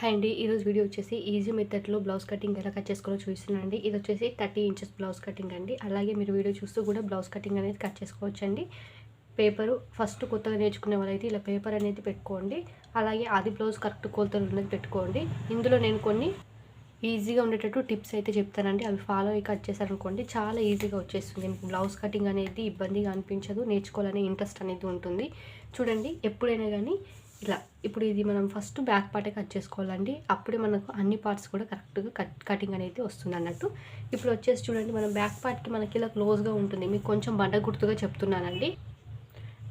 Hi అండి ఈరోజు video వచ్చేసి ఈజీ మెథడ్లో బ్లౌజ్ కటింగ్ ఎలా కట్ చేసుకోవాలో చూపిస్తున్నానండి. ఇది వచ్చేసి థర్టీ ఇంచెస్ బ్లౌజ్ కటింగ్ అండి. అలాగే మీరు వీడియో చూస్తూ కూడా బ్లౌజ్ కటింగ్ అనేది కట్ చేసుకోవచ్చండి. పేపరు ఫస్ట్ కొత్తగా నేర్చుకునే వాళ్ళైతే ఇలా పేపర్ అనేది పెట్టుకోండి. అలాగే అది బ్లౌజ్ కరెక్ట్ కొలతలు ఉన్నది పెట్టుకోండి. ఇందులో నేను కొన్ని ఈజీగా ఉండేటట్టు టిప్స్ అయితే చెప్తానండి. అవి ఫాలో అయ్యి కట్ చేశారనుకోండి చాలా ఈజీగా వచ్చేస్తుంది. మీకు బ్లౌజ్ కటింగ్ అనేది ఇబ్బందిగా అనిపించదు నేర్చుకోవాలనే ఇంట్రెస్ట్ అనేది ఉంటుంది. చూడండి ఎప్పుడైనా కానీ ఇలా ఇప్పుడు ఇది మనం ఫస్ట్ బ్యాక్ పార్టే కట్ చేసుకోవాలండి. అప్పుడే మనకు అన్ని పార్ట్స్ కూడా కరెక్ట్గా కట్ కటింగ్ అనేది వస్తుంది అన్నట్టు. ఇప్పుడు వచ్చేసి చూడండి మనం బ్యాక్ పార్ట్కి మనకి ఇలా క్లోజ్గా ఉంటుంది. మీకు కొంచెం బండ గుర్తుగా చెప్తున్నానండి.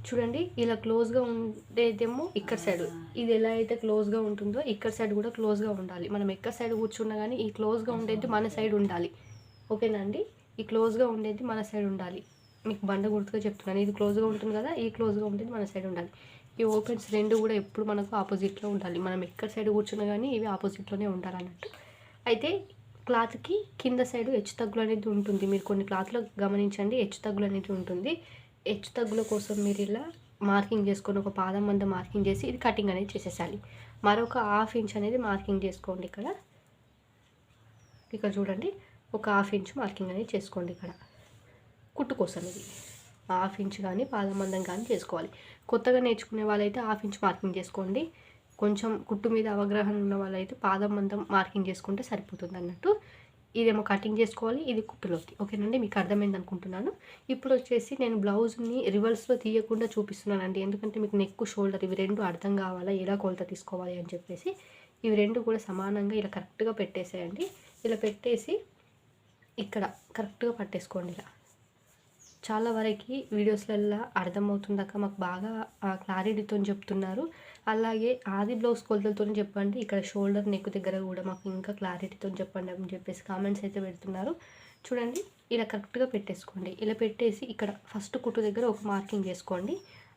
చూడండి ఇలా క్లోజ్గా ఉండేదేమో ఇక్కడ సైడ్ ఇది ఎలా అయితే క్లోజ్గా ఉంటుందో ఇక్కడ సైడ్ కూడా క్లోజ్గా ఉండాలి. మనం ఎక్కడ సైడ్ కూర్చున్నా కానీ ఈ క్లోజ్గా ఉండేది మన సైడ్ ఉండాలి. ఓకేనా అండి? ఈ క్లోజ్గా ఉండేది మన సైడ్ ఉండాలి. మీకు బండ గుర్తుగా చెప్తున్నాను. ఇది క్లోజ్గా ఉంటుంది కదా ఈ క్లోజ్గా ఉండేది మన సైడ్ ఉండాలి. ఈ ఓపెన్స్ రెండు కూడా ఎప్పుడు మనకు ఆపోజిట్లో ఉండాలి. మనం ఎక్కడ సైడ్ కూర్చున్నా కానీ ఇవి ఆపోజిట్లోనే ఉండాలి అన్నట్టు. అయితే క్లాత్కి కింద సైడ్ హెచ్చు తగ్గులు అనేది ఉంటుంది. మీరు కొన్ని క్లాత్లో గమనించండి హెచ్చు తగ్గులు అనేది ఉంటుంది. హెచ్చు తగ్గుల కోసం మీరు ఇలా మార్కింగ్ చేసుకొని ఒక పాదం మంద మార్కింగ్ చేసి ఇది కటింగ్ అనేది చేసేసాలి. మరొక హాఫ్ ఇంచ్ అనేది మార్కింగ్ చేసుకోండి ఇక్కడ. ఇక్కడ చూడండి. ఒక హాఫ్ ఇంచ్ మార్కింగ్ అనేది చేసుకోండి ఇక్కడ. కుట్టు కోసం ఇది. హాఫ్ ఇంచ్ కానీ పాదం మందం కానీ చేసుకోవాలి. కొత్తగా నేర్చుకునే వాళ్ళైతే హాఫ్ ఇంచ్ మార్కింగ్ చేసుకోండి. కొంచెం కుట్టు మీద అవగాహన ఉన్న వాళ్ళైతే పాదం మందం మార్కింగ్ చేసుకుంటే సరిపోతుంది అన్నట్టు. ఇదేమో కటింగ్ చేసుకోవాలి ఇది కుట్టులోకి. ఓకేనండి మీకు అర్థమైంది అనుకుంటున్నాను. ఇప్పుడు వచ్చేసి నేను బ్లౌజ్ని రివర్స్లో తీయకుండా చూపిస్తున్నానండి. ఎందుకంటే మీకు నెక్ షోల్డర్ ఇవి రెండు అర్థం కావాలా ఎలా కొలత తీసుకోవాలి అని చెప్పేసి ఇవి రెండు కూడా సమానంగా ఇలా కరెక్ట్గా పెట్టేసేయండి. ఇలా పెట్టేసి ఇక్కడ కరెక్ట్గా పట్టేసుకోండి ఇలా. చాలా వరకు వీడియోస్లలో అర్థమవుతుందాక మాకు బాగా క్లారిటీతో చెప్తున్నారు. అలాగే ఆది బ్లౌజ్ కొలతలతో చెప్పండి. ఇక్కడ షోల్డర్ నెక్ దగ్గర కూడా మాకు ఇంకా క్లారిటీతో చెప్పండి అని చెప్పేసి కామెంట్స్ అయితే పెడుతున్నారు. చూడండి ఇలా కరెక్ట్గా పెట్టేసుకోండి. ఇలా పెట్టేసి ఇక్కడ ఫస్ట్ కుట్టు దగ్గర ఒక మార్కింగ్ చేసుకోండి.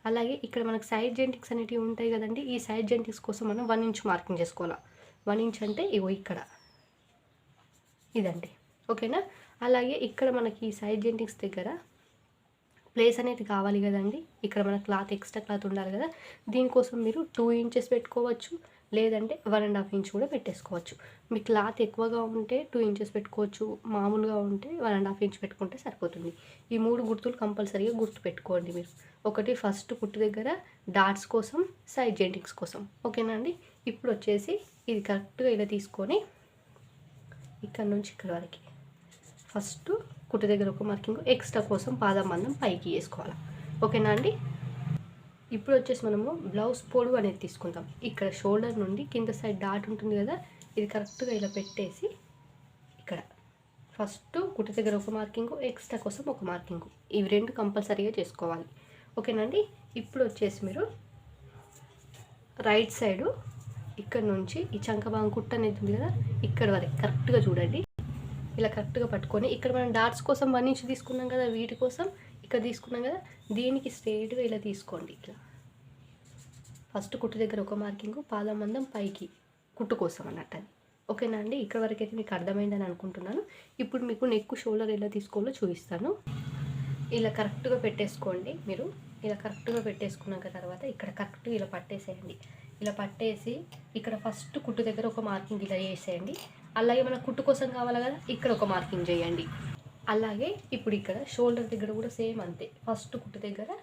అలాగే ఇక్కడ మనకు సైడ్ జెంటిక్స్ అనేటివి ఉంటాయి కదండి ఈ సైడ్ జెంటిక్స్ కోసం మనం వన్ ఇంచ్ మార్కింగ్ చేసుకోవాలి. వన్ ఇంచ్ అంటే ఇగో ఇక్కడ. ఇదండి. ఓకేనా? అలాగే ఇక్కడ మనకి ఈ సైడ్ జెంటిక్స్ దగ్గర ప్లేస్ అనేది కావాలి కదండి. ఇక్కడ మన క్లాత్ ఎక్స్ట్రా క్లాత్ ఉండాలి కదా. దీనికోసం మీరు టూ ఇంచెస్ పెట్టుకోవచ్చు. లేదంటే వన్ అండ్ హాఫ్ ఇంచ్ కూడా పెట్టేసుకోవచ్చు. మీ క్లాత్ ఎక్కువగా ఉంటే టూ ఇంచెస్ పెట్టుకోవచ్చు. మామూలుగా ఉంటే వన్ అండ్ హాఫ్ ఇంచ్ పెట్టుకుంటే సరిపోతుంది. ఈ మూడు గుర్తులు కంపల్సరీగా గుర్తు పెట్టుకోండి మీరు. ఒకటి ఫస్ట్ కుట్టు దగ్గర డాట్స్ కోసం సైడ్ జెంటింగ్స్ కోసం. ఓకేనా అండి? ఇప్పుడు వచ్చేసి ఇది కరెక్ట్గా ఇలా తీసుకొని ఇక్కడ నుంచి ఇక్కడ వరకు. ఫస్ట్ కుట్టు దగ్గర ఒక మార్కింగ్ ఎక్స్ట్రా కోసం పాదం మందం పైకి వేసుకోవాలి. ఓకేనా అండి? ఇప్పుడు వచ్చేసి మనము బ్లౌజ్ పొడవు అనేది తీసుకుందాం. ఇక్కడ షోల్డర్ నుండి కింద సైడ్ డాట్ ఉంటుంది కదా ఇది కరెక్ట్గా ఇలా పెట్టేసి ఇక్కడ. ఫస్ట్ కుట్టు దగ్గర ఒక మార్కింగ్ ఎక్స్ట్రా కోసం ఒక మార్కింగ్ ఇవి రెండు కంపల్సరీగా చేసుకోవాలి. ఓకేనండి ఇప్పుడు వచ్చేసి మీరు రైట్ సైడు ఇక్కడ నుంచి ఈ చంకబాంగ్ కుట్ట అనేది ఉంది కదా ఇక్కడ వరకు. కరెక్ట్గా చూడండి. ఇలా కరెక్ట్గా పట్టుకొని ఇక్కడ మనం డాట్స్ కోసం వన్ ఇంచ్ తీసుకున్నాం కదా వీటి కోసం ఇక్కడ తీసుకున్నాం కదా దీనికి స్ట్రైట్గా ఇలా తీసుకోండి ఇట్లా. ఫస్ట్ కుట్టు దగ్గర ఒక మార్కింగ్ పాదం మందం పైకి కుట్టు కోసం అన్నట్టు అది. ఓకేనా అండి? ఇక్కడ వరకు అయితే మీకు అర్థమైందని అనుకుంటున్నాను. ఇప్పుడు మీకు నెక్ షోల్డర్ ఎలా తీసుకోవాలో చూపిస్తాను. ఇలా కరెక్ట్గా పెట్టేసుకోండి మీరు. ఇలా కరెక్ట్గా పెట్టేసుకున్నాక తర్వాత ఇక్కడ కరెక్ట్గా ఇలా పట్టేసేయండి. ఇలా పట్టేసి ఇక్కడ ఫస్ట్ కుట్టు దగ్గర ఒక మార్కింగ్ ఇలా వేసేయండి. అలాగే మన కుట్టు కోసం కావాలి కదా? ఇక్కడ ఒక మార్కింగ్ చేయండి. అలాగే ఇప్పుడు ఇక్కడ షోల్డర్ దగ్గర కూడా సేమ్ అంతే. ఫస్ట్ కుట్టు దగ్గర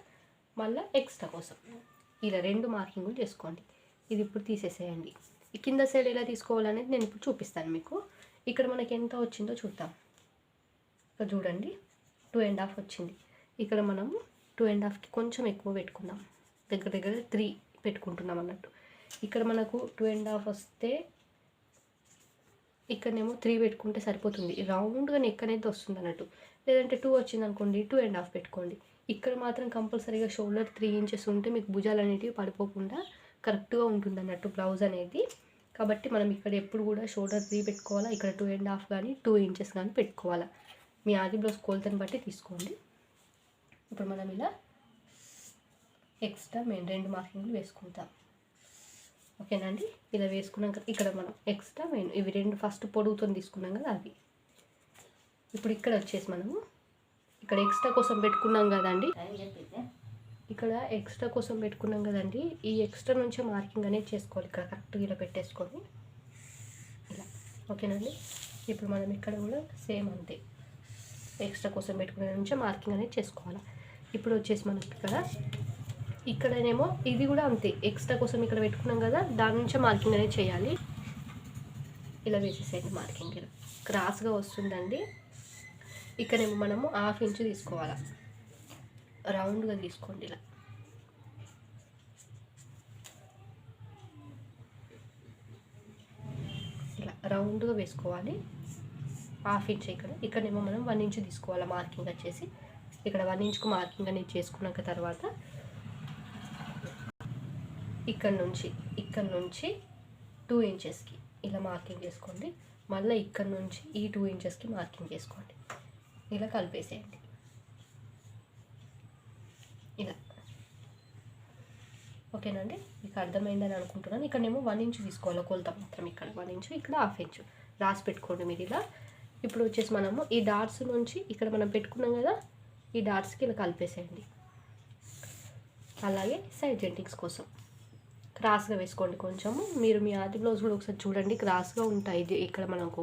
మళ్ళీ ఎక్స్ట్రా కోసం. ఇలా రెండు మార్కింగులు చేసుకోండి. ఇది ఇప్పుడు తీసేసేయండి. కింద సైడ్ ఎలా తీసుకోవాలనేది నేను ఇప్పుడు చూపిస్తాను మీకు. ఇక్కడ మనకి ఎంత వచ్చిందో చూద్దాం. ఇక్కడ చూడండి టూ అండ్ హాఫ్ వచ్చింది. ఇక్కడ మనము టూ అండ్ హాఫ్కి కొంచెం ఎక్కువ పెట్టుకుందాం. దగ్గర దగ్గర త్రీ పెట్టుకుంటున్నాం అన్నట్టు. ఇక్కడ మనకు టూ అండ్ హాఫ్ వస్తే ఇక్కడనేమో త్రీ పెట్టుకుంటే సరిపోతుంది. రౌండ్గా నెక్ అనేది వస్తుంది అన్నట్టు. లేదంటే టూ వచ్చింది అనుకోండి టూ అండ్ హాఫ్ పెట్టుకోండి. ఇక్కడ మాత్రం కంపల్సరీగా షోల్డర్ త్రీ ఇంచెస్ ఉంటే మీకు భుజాలు అనేటివి పడిపోకుండా కరెక్ట్గా ఉంటుంది అన్నట్టు బ్లౌజ్ అనేది. కాబట్టి మనం ఇక్కడ ఎప్పుడు కూడా షోల్డర్ త్రీ పెట్టుకోవాలా? ఇక్కడ టూ అండ్ హాఫ్ కానీ టూ ఇంచెస్ కానీ పెట్టుకోవాలా? మీ ఆది బ్లౌజ్ కోల్తని బట్టి తీసుకోండి. ఇప్పుడు మనం ఇలా ఎక్స్ట్రా మేము రెండు మార్కింగ్లు వేసుకుంటాం ఓకేనండి ఇలా వేసుకున్నాక ఇక్కడ మనం ఎక్స్ట్రా మెయిన్ ఇవి రెండు ఫస్ట్ పొడుగుతో తీసుకున్నాం కదా అవి. ఇప్పుడు ఇక్కడ వచ్చేసి మనము ఇక్కడ ఎక్స్ట్రా కోసం పెట్టుకున్నాం కదండి ఇక్కడ ఎక్స్ట్రా కోసం పెట్టుకున్నాం కదండి ఈ ఎక్స్ట్రా నుంచే మార్కింగ్ అనేది చేసుకోవాలి. ఇక్కడ కరెక్ట్గా ఇలా పెట్టేసుకొని. ఓకేనండి ఇప్పుడు మనం ఇక్కడ కూడా సేమ్ అంతే. ఎక్స్ట్రా కోసం పెట్టుకునే నుంచి మార్కింగ్ అనేది చేసుకోవాలి. ఇప్పుడు వచ్చేసి మనకి ఇక్కడ ఇక్కడనేమో ఇది కూడా అంతే. ఎక్స్ట్రా కోసం ఇక్కడ పెట్టుకున్నాం కదా దాని నుంచే మార్కింగ్ అనేది చేయాలి. ఇలా వేసేసేయండి మార్కింగ్ ఇలా క్రాస్గా వస్తుందండి. ఇక్కడేమో మనము హాఫ్ ఇంచ్ తీసుకోవాలి. రౌండ్గా తీసుకోండి ఇలా. ఇలా రౌండ్గా వేసుకోవాలి. హాఫ్ ఇంచ్ ఇక్కడ. ఇక్కడేమో మనం వన్ ఇంచ్ తీసుకోవాలి మార్కింగ్ వచ్చేసి. ఇక్కడ వన్ ఇంచ్కు మార్కింగ్ అనేది చేసుకున్నాక తర్వాత ఇక్కడ నుంచి ఇక్కడ నుంచి టూ ఇంచెస్కి ఇలా మార్కింగ్ చేసుకోండి. మళ్ళీ ఇక్కడ నుంచి ఈ టూ ఇంచెస్కి మార్కింగ్ చేసుకోండి. ఇలా కలిపేసేయండి. ఇలా. ఓకేనండి? మీకు అర్థమైందని అనుకుంటున్నాను. ఇక్కడనేమో వన్ ఇంచ్ తీసుకోవాలి? కొలత మాత్రం ఇక్కడ వన్ ఇంచు ఇక్కడ హాఫ్ ఇంచు రాసి పెట్టుకోండి మీరు ఇలా. ఇప్పుడు వచ్చేసి మనము ఈ డాట్స్ నుంచి ఇక్కడ మనం పెట్టుకున్నాం కదా ఈ డాట్స్కి ఇలా కలిపేసేయండి. అలాగే సైడ్ జెంటింగ్స్ కోసం. క్రాస్గా వేసుకోండి కొంచెము. మీరు మీ ఆది బ్లౌజ్ కూడా ఒకసారి చూడండి. క్రాస్గా ఉంటాయి. ఇది ఇక్కడ మనకు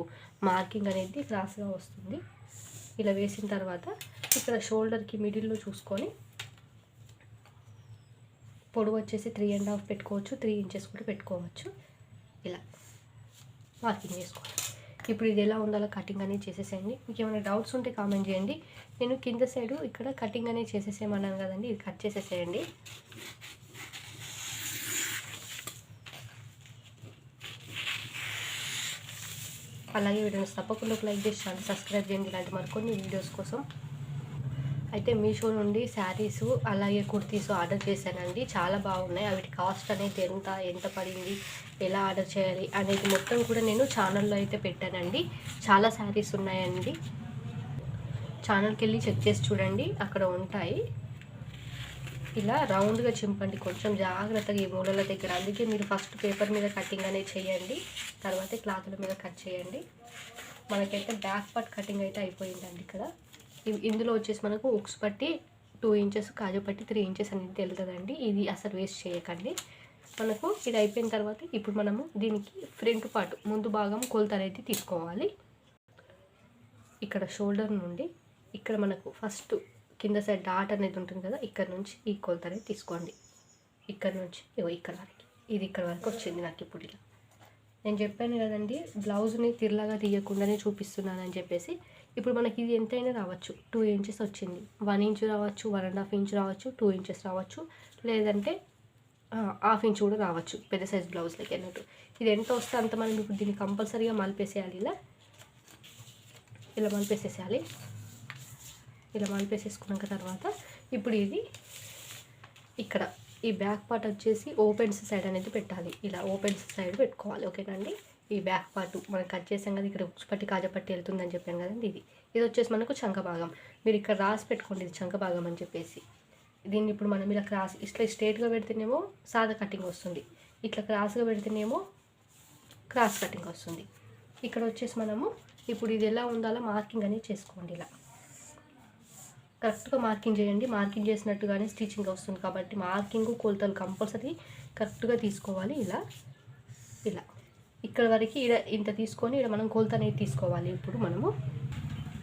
మార్కింగ్ అనేది క్రాస్గా వస్తుంది. ఇలా వేసిన తర్వాత ఇక్కడ షోల్డర్కి మిడిల్లో చూసుకొని పొడవు వచ్చేసి త్రీ అండ్ హాఫ్ పెట్టుకోవచ్చు. త్రీ ఇంచెస్ కూడా పెట్టుకోవచ్చు. ఇలా మార్కింగ్ చేసుకోవాలి. ఇప్పుడు ఇది ఎలా ఉండాలో కటింగ్ అనేది చేసేసేయండి. మీకు ఏమైనా డౌట్స్ ఉంటే కామెంట్ చేయండి. నేను కింద సైడు ఇక్కడ కటింగ్ అనేది చేసేసేయమన్నాను కదండి. ఇది కట్ చేసేసేయండి. అలాగే వీడియోని తప్పకుండా లైక్ చేసి సబ్స్క్రైబ్ చేయండి. ఇలాంటి మరికొన్ని వీడియోస్ కోసం. అయితే మీషో నుండి శారీస్ అలాగే కుర్తీస్ ఆర్డర్ చేశానండి. చాలా బాగున్నాయి. వాటి కాస్ట్ అనేది ఎంత ఎంత పడింది ఎలా ఆర్డర్ చేయాలి అనేది మొత్తం కూడా నేను ఛానల్లో అయితే పెట్టానండి. చాలా శారీస్ ఉన్నాయండి. ఛానల్కి వెళ్ళి చెక్ చేసి చూడండి. అక్కడ ఉంటాయి. ఇలా రౌండ్గా చింపండి. కొంచెం జాగ్రత్తగా ఈ మూలల దగ్గర. అందుకే మీరు ఫస్ట్ పేపర్ మీద కటింగ్ అనేది చేయండి. తర్వాత క్లాత్ల మీద కట్ చేయండి. మనకైతే బ్యాక్ పార్ట్ కటింగ్ అయితే అయిపోయిందండి ఇక్కడ. ఇందులో వచ్చేసి మనకు ఉక్స్ పట్టి టూ ఇంచెస్ కాజు పట్టి త్రీ ఇంచెస్ అనేది తెలుతుందండి. ఇది అసలు వేస్ట్ చేయకండి. మనకు ఇది అయిపోయిన తర్వాత ఇప్పుడు మనము దీనికి ఫ్రంట్ పార్ట్ ముందు భాగం కొలత అనేది తీసుకోవాలి. ఇక్కడ షోల్డర్ నుండి ఇక్కడ మనకు ఫస్ట్ కింద సైడ్ డాట్ అనేది ఉంటుంది కదా ఇక్కడ నుంచి ఈ కొలత అనేది తీసుకోండి. ఇక్కడ నుంచి ఇగో ఇక్కడ వరకు. ఇది ఇక్కడ వరకు వచ్చింది నాకు ఇప్పుడు ఇలా. నేను చెప్పాను కదండి బ్లౌజ్ని తిరలాగా తీయకుండానే చూపిస్తున్నానని చెప్పేసి ఇప్పుడు మనకి ఇది ఎంతైనా రావచ్చు. టూ ఇంచెస్ వచ్చింది. వన్ ఇంచ్ రావచ్చు వన్ అండ్ హాఫ్ ఇంచ్ రావచ్చు టూ ఇంచెస్ రావచ్చు లేదంటే హాఫ్ ఇంచ్ కూడా రావచ్చు పెద్ద సైజ్ బ్లౌజ్లకి అన్నట్టు. ఇది ఎంత వస్తే అంత మనం ఇప్పుడు దీన్ని కంపల్సరీగా మలిపేసేయాలి ఇలా. ఇలా మలిపేసేసేయాలి. ఇలా మలిపేసేసుకున్నాక తర్వాత. ఇప్పుడు ఇది ఇక్కడ ఈ బ్యాక్ పార్ట్ వచ్చేసి ఓపెన్స్ సైడ్ అనేది పెట్టాలి. ఇలా ఓపెన్స్ సైడ్ పెట్టుకోవాలి. ఓకేనండి? ఈ బ్యాక్ పార్ట్ మనం కట్ చేసాం కదా ఇక్కడ ఉక్స్ కాజపట్టి వెళ్తుందని చెప్పాను కదండి ఇది. ఇది వచ్చేసి మనకు చంక భాగం. మీరు ఇక్కడ రాసి పెట్టుకోండి ఇది చంక భాగం అని చెప్పేసి. దీన్ని ఇప్పుడు మనం ఇలా క్రాస్ ఇట్లా స్ట్రేట్గా పెడితేనేమో సాదా కటింగ్ వస్తుంది. ఇట్లా క్రాస్గా పెడితేనేమో క్రాస్ కటింగ్ వస్తుంది. ఇక్కడ వచ్చేసి మనము ఇప్పుడు ఇది ఎలా ఉండాలో మార్కింగ్ అనేది చేసుకోండి ఇలా. కరెక్ట్గా మార్కింగ్ చేయండి. మార్కింగ్ చేసినట్టుగానే స్టిచ్చింగ్ వస్తుంది కాబట్టి మార్కింగ్ కొలతలు కంపల్సరీ కరెక్ట్గా తీసుకోవాలి. ఇలా ఇలా. ఇక్కడ వరకు ఇడ ఇంత తీసుకొని ఇక్కడ మనం కొలత అనేది తీసుకోవాలి. ఇప్పుడు మనము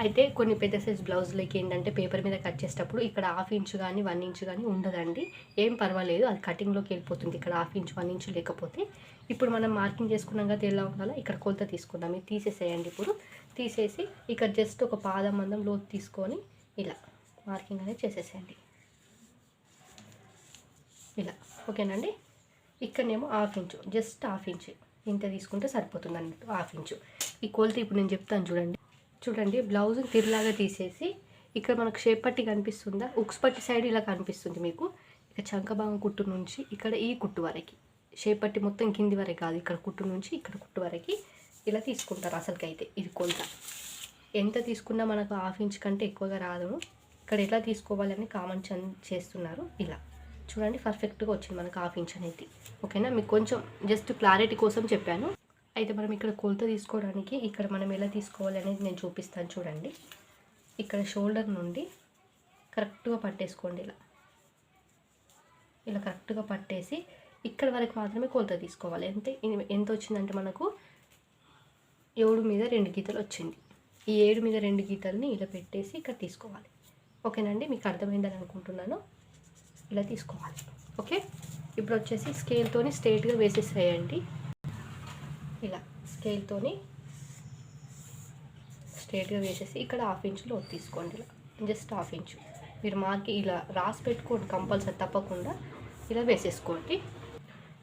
అయితే కొన్ని పెద్ద సైజ్ బ్లౌజ్లకి ఏంటంటే పేపర్ మీద కట్ చేసేటప్పుడు ఇక్కడ హాఫ్ ఇంచ్ కానీ వన్ ఇంచ్ కానీ ఉండదండి. ఏం పర్వాలేదు. అది కటింగ్లోకి వెళ్ళిపోతుంది. ఇక్కడ హాఫ్ ఇంచ్ వన్ ఇంచ్ లేకపోతే. ఇప్పుడు మనం మార్కింగ్ చేసుకున్నాం కదా ఎలా ఉండాలో ఇక్కడ కొలత తీసుకుందాం. ఇది తీసేసేయండి ఇప్పుడు. తీసేసి ఇక్కడ జస్ట్ ఒక పాదం మందం లోతు తీసుకొని ఇలా. మార్కింగ్ అనేది చేసేసేయండి. ఇలా ఓకేనండి? ఇక్కడనేమో half inch just half inch. ఇంత తీసుకుంటే సరిపోతుంది అన్నట్టు హాఫ్ ఇంచు. ఈ కొలత ఇప్పుడు నేను చెప్తాను చూడండి. చూడండి బ్లౌజ్ తిరిలాగా తీసేసి ఇక్కడ మనకు షేప్ పట్టి కనిపిస్తుందా? ఉక్స్ పట్టి సైడ్ ఇలా కనిపిస్తుంది మీకు. ఇక చంకభాగం కుట్టు నుంచి ఇక్కడ ఈ కుట్టు వరకు. షేప్ పట్టి మొత్తం కింది వరకు కాదు ఇక్కడ కుట్టు నుంచి ఇక్కడ కుట్టు వరకు ఇలా తీసుకుంటారు అసలుకైతే ఇది కొలత. ఎంత తీసుకున్నా మనకు హాఫ్ ఇంచ్ కంటే ఎక్కువగా రాదు. ఇక్కడ ఎలా తీసుకోవాలని కామెంట్ చేస్తున్నారు. ఇలా. చూడండి పర్ఫెక్ట్గా వచ్చింది మనకు హాఫ్ ఇంచ్ అనేది. ఓకేనా? మీకు కొంచెం జస్ట్ క్లారిటీ కోసం చెప్పాను. అయితే మనం ఇక్కడ కొలత తీసుకోవడానికి ఇక్కడ మనం ఎలా తీసుకోవాలి అనేది నేను చూపిస్తాను చూడండి. ఇక్కడ షోల్డర్ నుండి కరెక్ట్గా పట్టేసుకోండి ఇలా. ఇలా కరెక్ట్గా పట్టేసి ఇక్కడ వరకు మాత్రమే కొలత తీసుకోవాలి. ఎంత ఎంత వచ్చిందంటే మనకు ఏడు మీద రెండు గీతలు వచ్చింది. ఈ ఏడు మీద రెండు గీతల్ని ఇలా పెట్టేసి ఇక్కడ తీసుకోవాలి. ఓకేనండి మీకు అర్థమైందని అనుకుంటున్నాను. ఇలా తీసుకోవాలి. ఓకే? ఇప్పుడు వచ్చేసి స్కేల్తోని స్ట్రేట్గా వేసేసేయండి. ఇలా స్కేల్తోని స్ట్రేట్గా వేసేసి ఇక్కడ హాఫ్ ఇంచులో తీసుకోండి ఇలా. జస్ట్ హాఫ్ ఇంచు మీరు మాకి ఇలా రాసి పెట్టుకోండి కంపల్సరీ తప్పకుండా. ఇలా వేసేసుకోండి.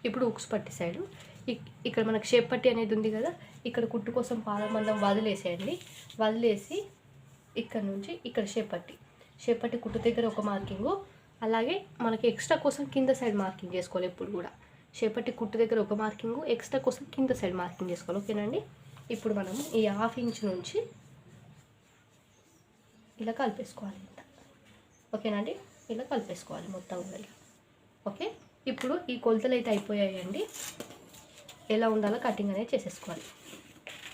ఇప్పుడు ఉక్స్ పట్టి సైడు ఇక్- ఇక్కడ మనకు షేప్ పట్టి అనేది ఉంది కదా ఇక్కడ కుట్టు కోసం పాలమందం వదిలేసేయండి. వదిలేసి ఇక్కడ నుంచి ఇక్కడ షేప్ పట్టి. చేపట్టి కుట్టు దగ్గర ఒక మార్కింగు. అలాగే మనకి ఎక్స్ట్రా కోసం కింద సైడ్ మార్కింగ్ చేసుకోవాలి ఎప్పుడు కూడా. చేపట్టి కుట్టు దగ్గర ఒక మార్కింగు ఎక్స్ట్రా కోసం కింద సైడ్ మార్కింగ్ చేసుకోవాలి. ఓకేనండి ఇప్పుడు మనం ఈ హాఫ్ ఇంచ్ నుంచి ఇలా కలిపేసుకోవాలి ఇంత. ఓకేనండి ఇలా కలిపేసుకోవాలి మొత్తం కూడా ఓకే? ఇప్పుడు ఈ కొలతలు అయితే అయిపోయాయండి. ఎలా ఉండాలో కటింగ్ అనేది చేసేసుకోవాలి.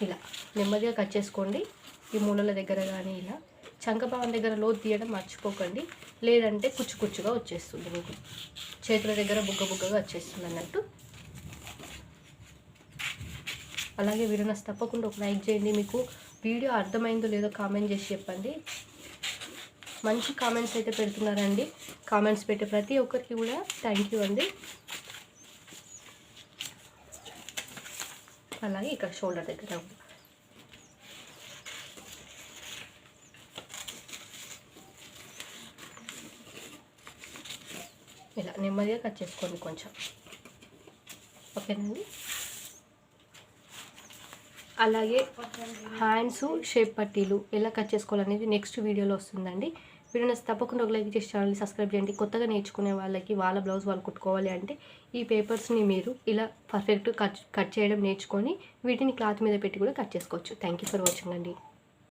ఇలా. నెమ్మదిగా కట్ చేసుకోండి. ఈ మూలల దగ్గర కానీ ఇలా. చంక దగ్గర లోతు తీయడం మర్చిపోకండి. లేదంటే కుచ్చు కుచ్చుగా వచ్చేస్తుంది మీకు. చేతుల దగ్గర బుగ్గ బుగ్గగా వచ్చేస్తుంది అన్నట్టు. అలాగే వీడియో తప్పకుండా ఒక లైక్ చేయండి. మీకు వీడియో అర్థమైందో లేదో కామెంట్ చేసి చెప్పండి. మంచి కామెంట్స్ అయితే పెడుతున్నారండి. కామెంట్స్ పెట్టే ప్రతి ఒక్కరికి కూడా థ్యాంక్ యూ అండి. అలాగే ఇక్కడ షోల్డర్ దగ్గర ఇలా నెమ్మదిగా కట్ చేసుకోండి కొంచెం. ఓకేనండి? అలాగే హ్యాండ్స్ షేప్ పట్టీలు ఎలా కట్ చేసుకోవాలనేది నెక్స్ట్ వీడియోలో వస్తుందండి. వీడియో తప్పకుండా ఒక లైక్ చేసి ఛానల్ని సబ్స్క్రైబ్ చేయండి. కొత్తగా నేర్చుకునే వాళ్ళకి వాళ్ళ బ్లౌజ్ వాళ్ళు కుట్టుకోవాలి అంటే ఈ పేపర్స్ని మీరు ఇలా పర్ఫెక్ట్ కట్ కట్ చేయడం నేర్చుకొని వీటిని క్లాత్ మీద పెట్టి కూడా కట్ చేసుకోవచ్చు. థ్యాంక్ యూ ఫర్ వాచింగ్ అండి.